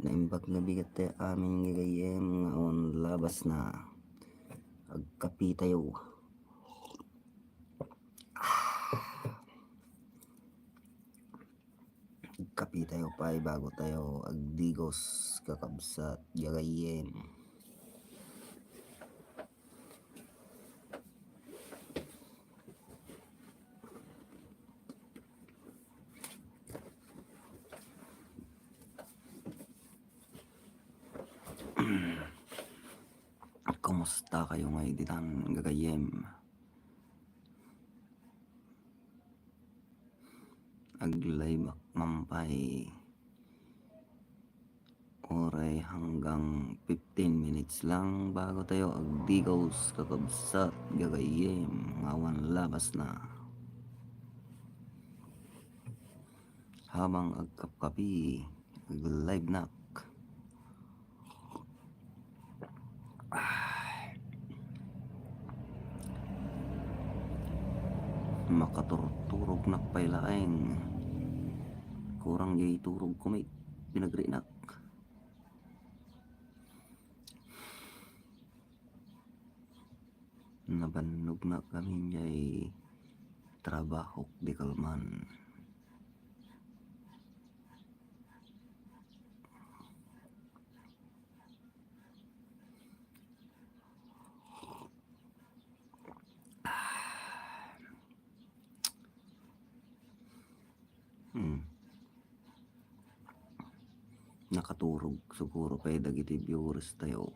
Naimbag na bigat tayo aming gagayem nga on labas na agkapi tayo. Agkapi tayo pa bago tayo agdigos kakabsat gagayem. Kumusta kayo ngayon ditan gagayem? Aglay mampay oray hanggang 15 minutes lang bago tayo agdigos kakabsat gagayem. Ngawan labas na. Habang agkapkapi live nak makaturturog na pailaeng kurang yay turog may pinagrinak nabanog na kami yay trabaho di kalman Hmm. Nakaturog siguro kay dagiti viewers tayo.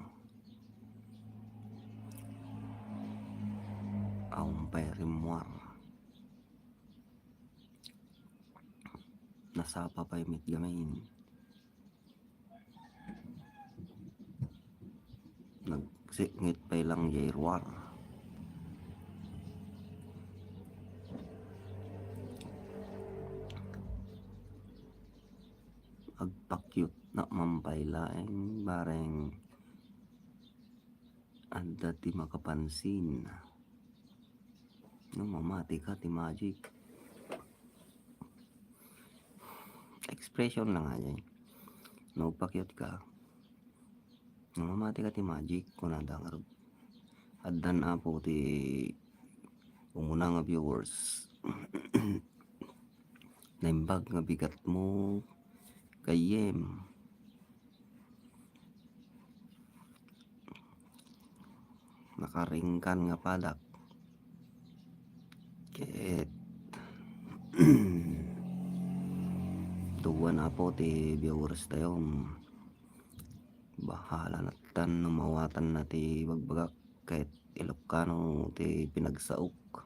Ang perimwar. Nasapa pa yung mitgamain. Nagsikngit pa lang yairwar. Agpakyut na mampay laeng bareng anda ti makapansin. No mamati ka ti magic. Expression lang aja no pakyut ka. No mamati ka ti magic kung nadang addan apo ti umuna nga viewers. Naimbag nga bigat mo kayem nakaringkan nga padak ket tuwan apo ti viewers tayo. Bahala na tan numawatan na ti bagbagak. Kahit Ilocano ti pinagsaok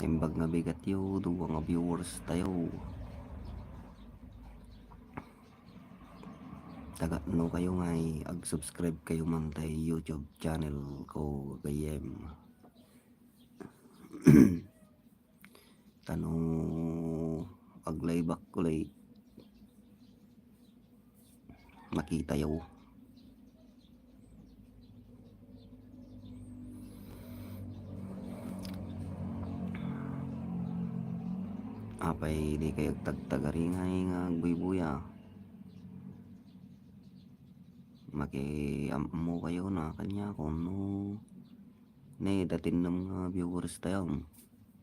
imbag nga bigat yo duwa nga viewers tayo taga no kayo nga ag subscribe kayo man tay youtube channel ko gayem. Tanong aglay back kulay makita yo apay di kayo tagtagaringay nga buybuya makiamo kayo na kanya kung no ne datin ng mga viewers tayo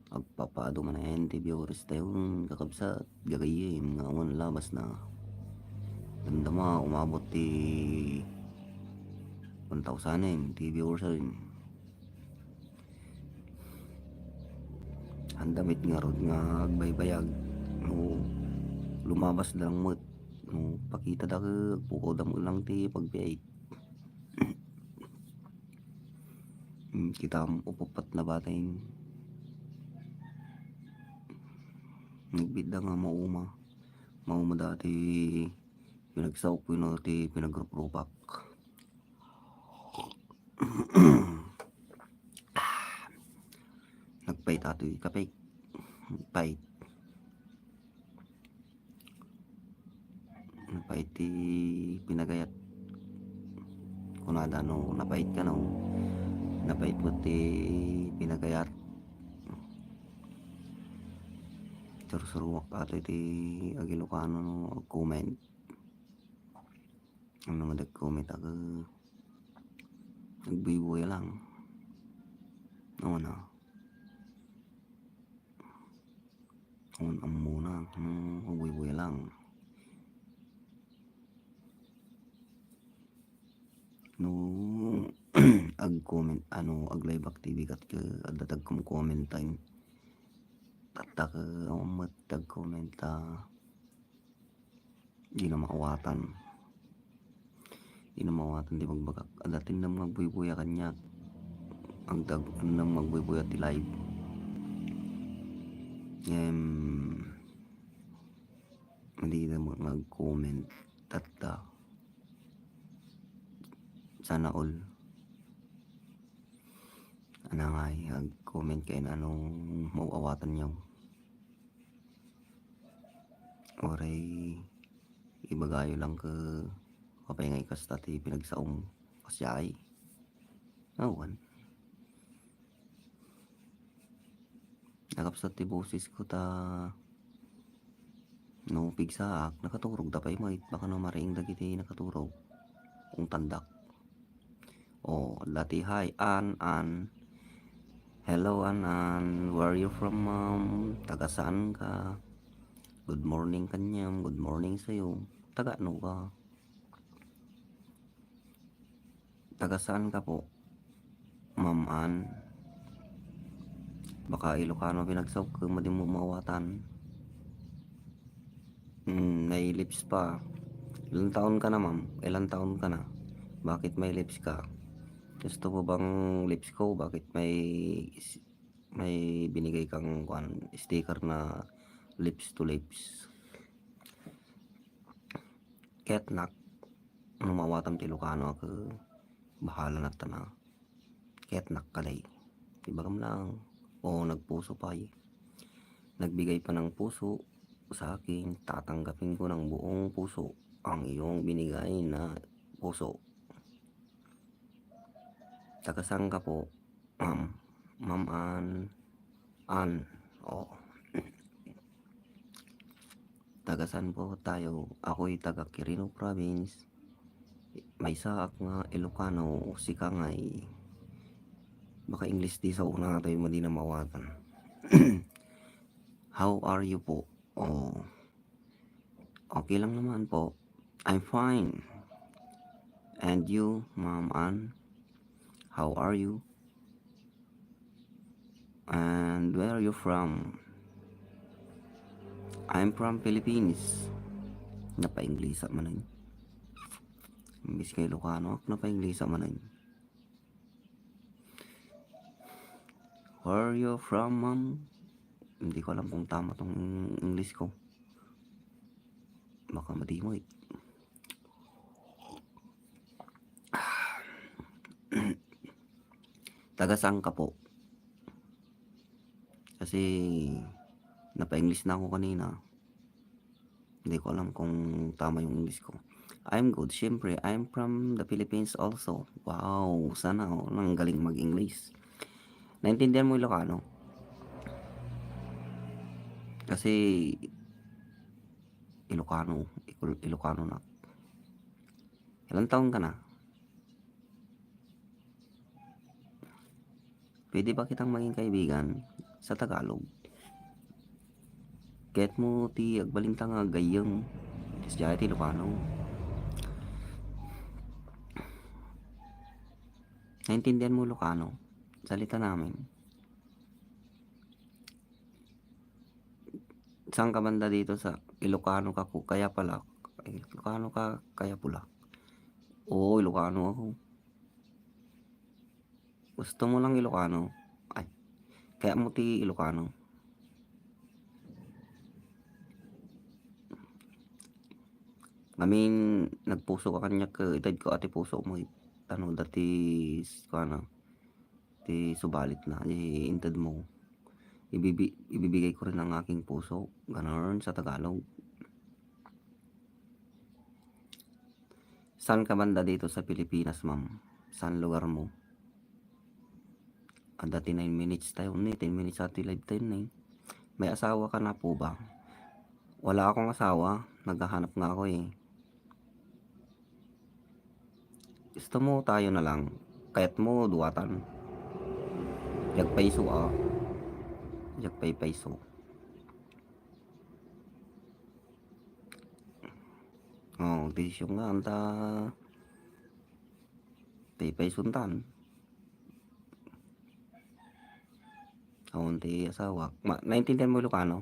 agpapado man na ti viewers tayo kakabsat gagayim nga awan labas na. Damdama umabot ti 1,000 ti viewers rin. Ang damit nga rod nga agbaybayag no lumabas lang mo no pakita da ka. Pukaw da mo lang ti pagpiyay Hmm, kita mo upupat na batay nagbida nga mauma. Mauma dati. Pinagsaok ko no ti pinagrupropak nagpait ato kapay pait napait ti pinagayat. Kunada no napait ka no napait mo ti pinagayat. Ito sursuruwak ato iti agilokano no comment. Ano nga nag-comment aga nagbibuya lang. Ano? Na on ang muna hmm, nagbibuya lang no ag comment ano ag live activity kat ka adatag kum comment time. Tatak umat tag comment ta di na makawatan di na makawatan di magbagak. Adatin na magbubuya kanya. Ang dag na magbubuya ti live. Em hindi na mag- mag-comment tatta sana all. Ana nga ay ag-comment kayo na anong mauawatan niyo. Oray ibagayo lang ka kapay nga ikas tati pinagsaong kasyay. Awan nakapsat ti boses ko ta no pigsaak nakaturog tapay mo baka na mariing dagiti nakaturog. Kung tandak oh dati hi an an. Hello an an. Where are you from ma'am? Taga saan ka? Good morning kanyam. Good morning sa'yo. Taga ano ka? Taga saan ka po ma'am an? Baka Ilocano pinagsaw ka madi mo mawatan. Mm, may lips pa. Ilang taon ka na ma'am? Ilang taon ka na? Bakit may lips ka gusto mo bang lips ko? Bakit may may binigay kang kwan, sticker na lips to lips? Ketnak ano mawatam ti Ilocano ako. Bahala na tana ketnak kalay diba kam lang. O nagpuso pa eh. nagbigay pa ng puso sa akin. Tatanggapin ko ng buong puso ang iyong binigay na puso tagasang ka po ma'am ma'am an an o tagasan po tayo? Ako'y taga Quirino province. May saak nga Ilocano si Kangay baka English di sa una tayo madi na mawatan how are you po? Oh okay lang naman po. I'm fine. And you ma'am Ann how are you and where are you from I'm from Philippines napa-English man yun Imbis kay Ilocano, napa-English man yun Where you from, ma'am? Hindi ko alam kung tama tong English ko. Baka madimoy. Taga saan ka po? Kasi napa-English na ako kanina. Hindi ko alam kung tama yung English ko. I'm good. Siyempre, I'm from the Philippines also. Wow, sana ako nang galing mag-English. Naintindihan mo Ilocano? Kasi Ilocano, Il- Ilocano na. Ilang taon ka na? Pwede ba kitang maging kaibigan sa Tagalog? Kahit mo ti agbalintang nga gayang Tisjaya ti Ilocano. Naintindihan mo Ilocano? Salita namin. Saan ka banda dito sa Ilocano ka ko? Kaya pala. Ilocano ka, kaya pula. Oo, Ilocano ako. Gusto mo lang Ilocano? Ay, kaya mo ti Ilocano. Ngamin, nagpuso ka kanya ka, itad ko ati puso mo. Tanong dati, ano, ti subalit na, di intad mo. Ibibi, ibibigay ko rin ang aking puso. Ganon sa Tagalog. Saan ka banda dito sa Pilipinas, ma'am? Saan lugar mo? Dati 9 minutes tayo ni 10 minutes ati live tayo na May asawa ka na po ba? Wala akong asawa, naghahanap nga ako, eh. Gusto mo tayo na lang, kaya't mo duwatan. Yagpayso, ah. Yagpaypayso. Oh, desisyon nga anta paypaysuntan. Aunti asawa. Ma naintindihan mo Ilocano?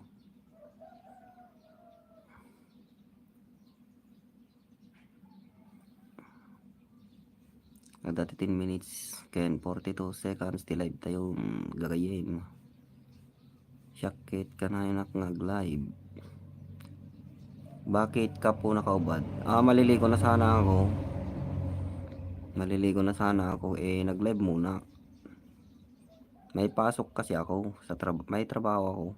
Kada 10 minutes ken 42 seconds ti live tayo gagayin. Syakit ka na inak nag-live. Bakit ka po nakaubad? Ah, maliligo na sana ako. Maliligo na sana ako eh nag-live muna. May pasok kasi ako sa trab may trabaho ako.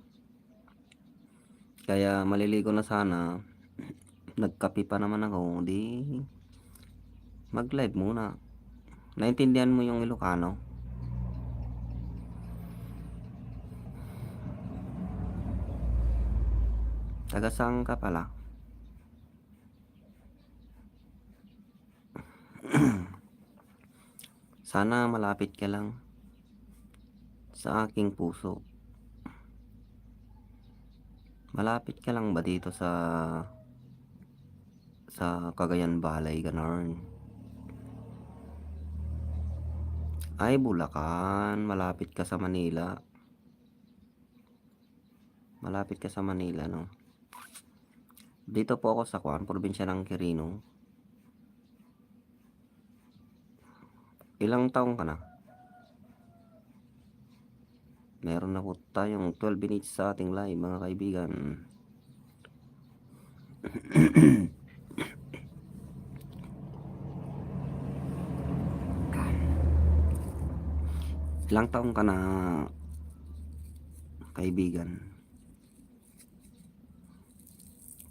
Kaya maliligo na sana. Nagkape pa naman ako, di mag-live muna. Naintindihan mo yung Ilocano? Taga saan ka pala? Sana malapit ka lang sa aking puso. Malapit ka lang ba dito sa sa Cagayan Valley, ganon? Ay, Bulacan. Malapit ka sa Manila. Malapit ka sa Manila, no? Dito po ako sa Kuan, probinsya ng Quirino. Ilang taong ka na? Meron na po tayong 12 minutes sa ating live, mga kaibigan. Ilang taong ka na, kaibigan?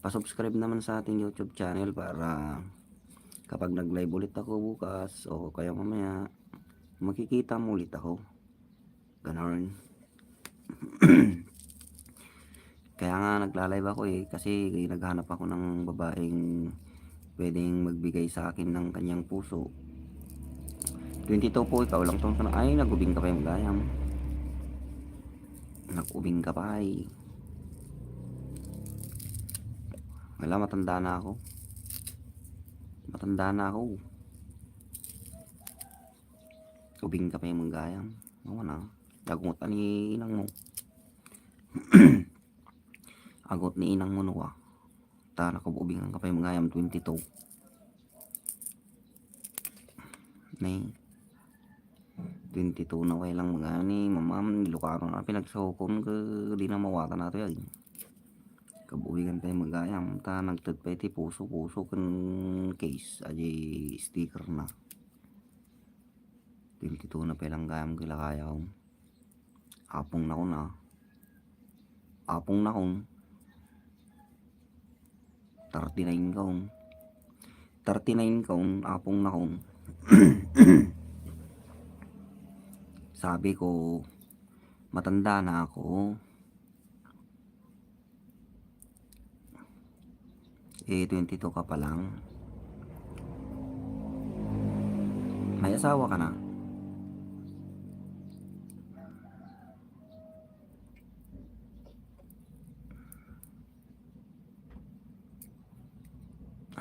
Pa-subscribe naman sa ating YouTube channel para kapag nag-live ulit ako bukas o kaya mamaya makikita mo ulit ako. Ganon. kaya nga nagla-live ako eh kasi naghanap ako ng babaeng pwedeng magbigay sa akin ng kanyang puso. 22 po ikaw lang tong tanong ay nagubing ka pa yung gayam nagubing ka pa ay. Wala matanda na ako. Matanda na ako. Ubing ka pa yung gayam oo na agot ni inang mo. Agot ni inang mo no ah. Ta nakabubingan ka pa yung gayam 22 Nay 22 na kay lang mga ni mamam Ilocano na pinagsukon ka di na mawata na to yan kabuhigan tayo magayam ta nagtad pa iti puso puso kan case aji sticker na. 22 na pelang gayam kila kaya ko apong na ko na apong na kong 39 kaong 39 kaong apong na kong sabi ko matanda na ako. Eh 22 ka pa lang. May asawa ka na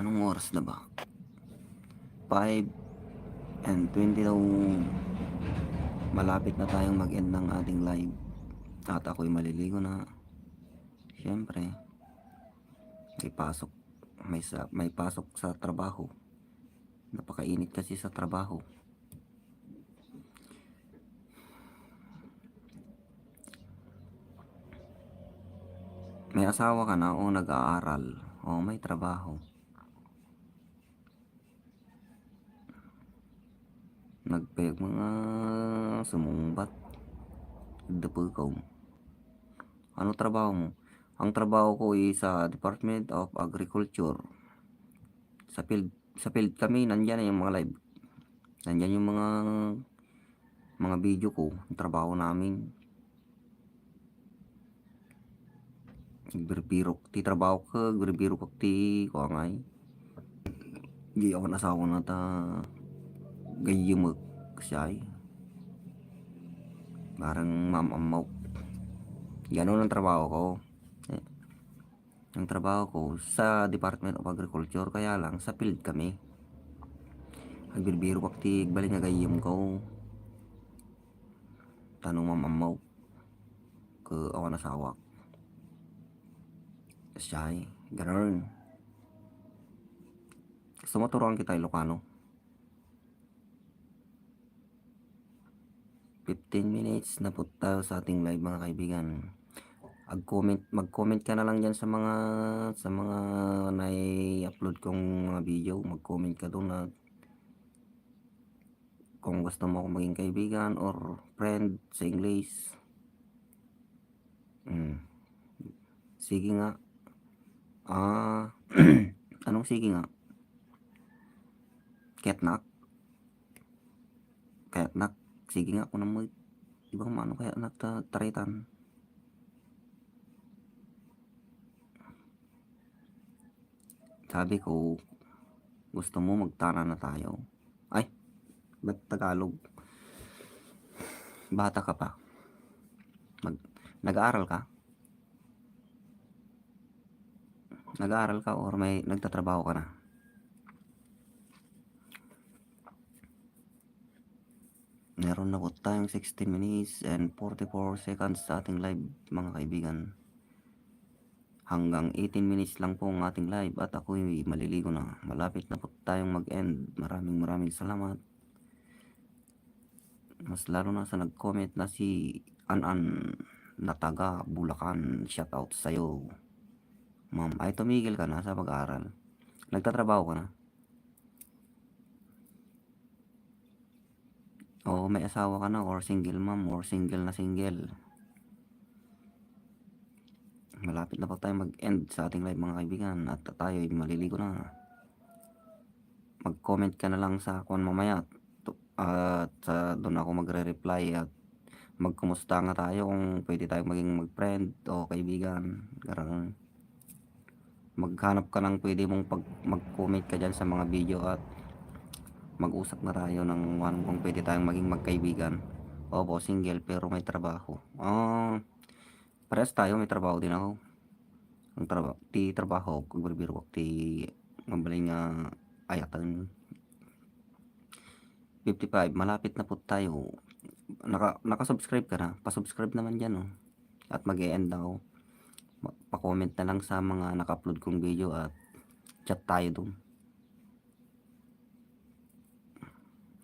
anong oras na ba? 5 and 20 daw. Malapit na tayong mag-end ng ating live. At ako'y maliligo na. Syempre may pasok may, sa, may pasok sa trabaho. Napakainit kasi sa trabaho. May asawa ka na o nag-aaral o may trabaho nagpayag mga sumumbat. Dapukaw ano trabaho mo? Ang trabaho ko ay sa Department of Agriculture. Sa field sa field kami nandyan na yung mga live. Nandyan yung mga mga video ko yung trabaho namin. Nagbiribiro ti trabaho ka, nagbiribiro ka ti kuangay. Di ako nasawa na ta. Gayimag siya ay. Parang mamamaw. Ganun ang trabaho ko. Eh, ang trabaho ko sa Department of Agriculture kaya lang sa field kami. Nagbiribiro ka ti bali nga gayim ko. Tanong mamamaw. Ke ako nasawa. Siya ay. Ganun. Gusto mo turuan kita Ilocano? 15 minutes na po tayo sa ating live mga kaibigan. Mag-comment, mag-comment ka na lang diyan sa mga sa mga nai-upload kong mga video, mag-comment ka doon na kung gusto mo akong maging kaibigan or friend sa English. Hmm. Sige nga. Ah, anong sige nga? Ketnak? Ketnak? Sige nga kung mo ibang ano kaya nagta taritan. Sabi ko, gusto mo magtara na tayo. Ay, ba't Tagalog? Bata ka pa. Mag, nag-aaral ka? Nag-aaral ka or may nagtatrabaho ka na? Meron na po tayong 16 minutes and 44 seconds sa ating live mga kaibigan. Hanggang 18 minutes lang po ang ating live at ako'y maliligo na. Malapit na po tayong mag-end. Maraming maraming salamat. Mas lalo na sa nag-comment na si Anan na taga Bulacan. Shout out sa'yo. Ma'am, ay tumigil ka na sa pag-aaral. Nagtatrabaho ka na? Oo, may asawa ka na or single ma'am or single na single. Malapit na po tayo mag-end sa ating live mga kaibigan at tayo ay maliligo na. Mag-comment ka na lang sa kung mamaya at sa doon ako magre-reply at magkumusta nga tayo kung pwede tayo maging mag-friend o kaibigan. Ganun. Maghanap ka ng pwede mong pag mag-comment ka dyan sa mga video at mag-usap na tayo ng one kung pwede tayong maging magkaibigan. Opo, single pero may trabaho. Ah, parehas tayo, may trabaho din ako. Ang trabaho, ti trabaho, ko, ti mabaling nga ayatan. 55, malapit na po tayo. Naka, naka-subscribe ka na. Pa-subscribe naman dyan, oh. At mag end ako. Pa-comment na lang sa mga naka-upload kong video at chat tayo dun.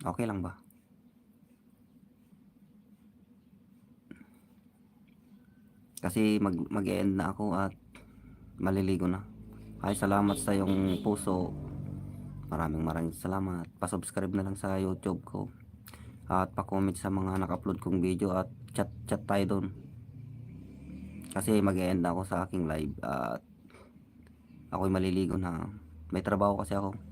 Okay lang ba? Kasi mag mag-end na ako at maliligo na. Ay salamat sa iyong puso. Maraming maraming salamat. Pa-subscribe na lang sa YouTube ko. At pa-comment sa mga naka-upload kong video at chat chat tayo doon. Kasi mag-end na ako sa aking live at ako'y maliligo na. May trabaho kasi ako.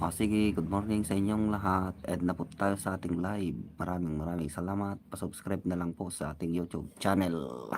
O sige, good morning sa inyong lahat. Ed na po tayo sa ating live. Maraming maraming salamat. Pa-subscribe na lang po sa ating YouTube channel.